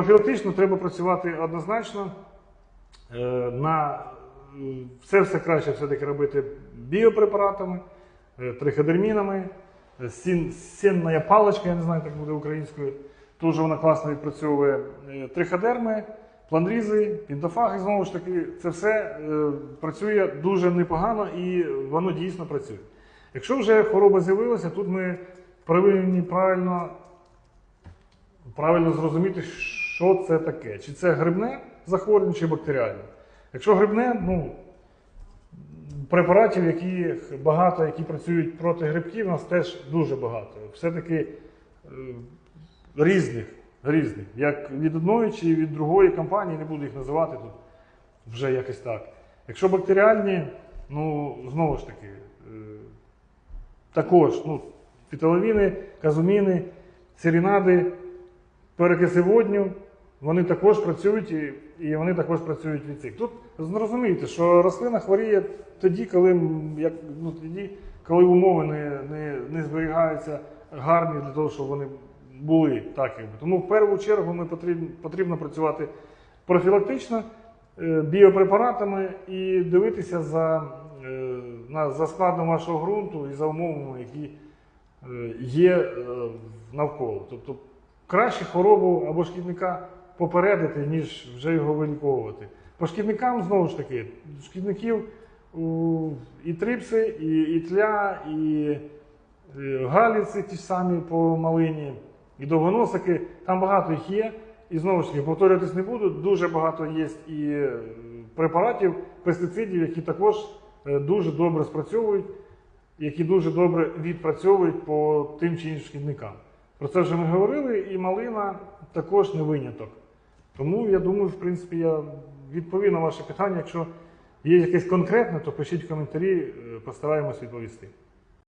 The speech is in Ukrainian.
Профілактично треба працювати однозначно. Е, На все все краще все-таки робити біопрепаратами, е, триходермінами, сін, сінна паличка, я не знаю, як буде українською. Тут же вона класно відпрацьовує е, триходерми, планрізи, пінтофаги. Знову ж таки, це все працює дуже непогано і воно дійсно працює. Якщо вже хвороба з'явилася, тут ми повинні правильно правильно зрозуміти, що це таке. Чи це грибне захворювання, чи бактеріальне. Якщо грибне, ну, препаратів, які багато, які працюють проти грибків, у нас теж дуже багато. Все-таки е, різних, різних. Як від одної чи від другої компанії, не буду їх називати тут вже якось так. Якщо бактеріальні, ну, знову ж таки, е, також ну, фітоловіни, казуміни, серінади, перекиси водню, вони також працюють і, і вони також працюють від цих. Тут зрозумієте, що рослина хворіє тоді, коли, як, ну, тоді, коли умови не, не, не зберігаються гарні для того, щоб вони були так. Якби. Тому в першу чергу ми потрібно, потрібно працювати профілактично е, біопрепаратами і дивитися за, е, на, за складом вашого ґрунту і за умовами, які е, є е, навколо. Тобто краще хворобу або шкідника попередити, ніж вже його виліковувати. По шкідникам знову ж таки, шкідників і трипси, і, і тля, і, е, галіці ті ж самі по малині, і довгоносики. Там багато їх є. І знову ж таки, повторюватись не буду. Дуже багато є і е, препаратів, пестицидів, які також е, дуже добре спрацьовують, які дуже добре відпрацьовують по тим чи іншим шкідникам. Про це вже ми говорили, і малина також не виняток. Тому я думаю, в принципі, я відповів на ваше питання. Якщо є якесь конкретне, то пишіть в коментарі, е, постараємось відповісти.